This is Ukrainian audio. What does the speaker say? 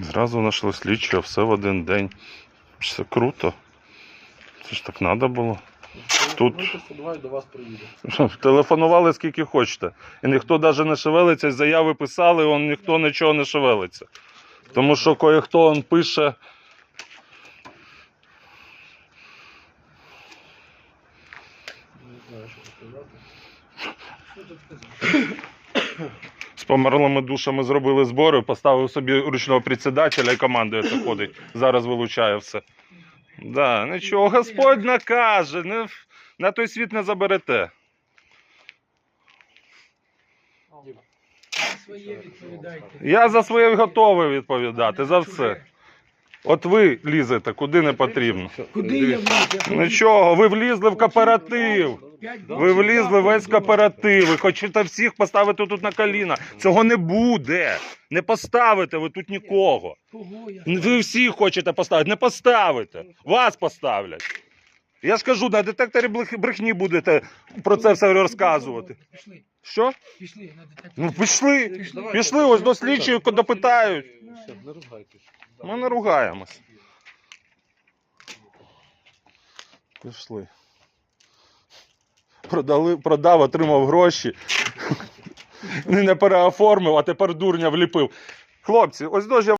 Зразу знайшли слідчого, все в один день. Це круто. Це ж так треба було. Тут- Ми 102 і до вас приїде. Телефонували скільки хочете. І ніхто навіть не шевелиться, заяви писали, он ніхто нічого не шевелиться. Тому що кое-хто он пише. Не знаю, що сказати. З померлими душами зробили збори, поставив собі ручного председателя і командує це ходить. Зараз вилучає все. Да, нічого, Господь накаже, не, на той світ не заберете. Я за своє готовий відповідати, за все. От ви лізете, куди не потрібно. Куди я вліз? Нічого, ви влізли в кооператив. Ви влізли весь кооператив. Ви хочете всіх поставити тут на коліна. Цього не буде. Не поставите ви тут нікого. Ви всі хочете поставити, не поставите. Вас поставлять. Я ж кажу, на детекторі брехні будете про це все розказувати. Пішли, Що? пішли на детектор. Ну пішли. Давайте, Пішли, ось до слідчої допитають. Все, не ругайтесь. Ми не ругаємось. Пішли. Продали, продав, отримав гроші. Не переоформив, а тепер дурня вліпив. Хлопці, ось я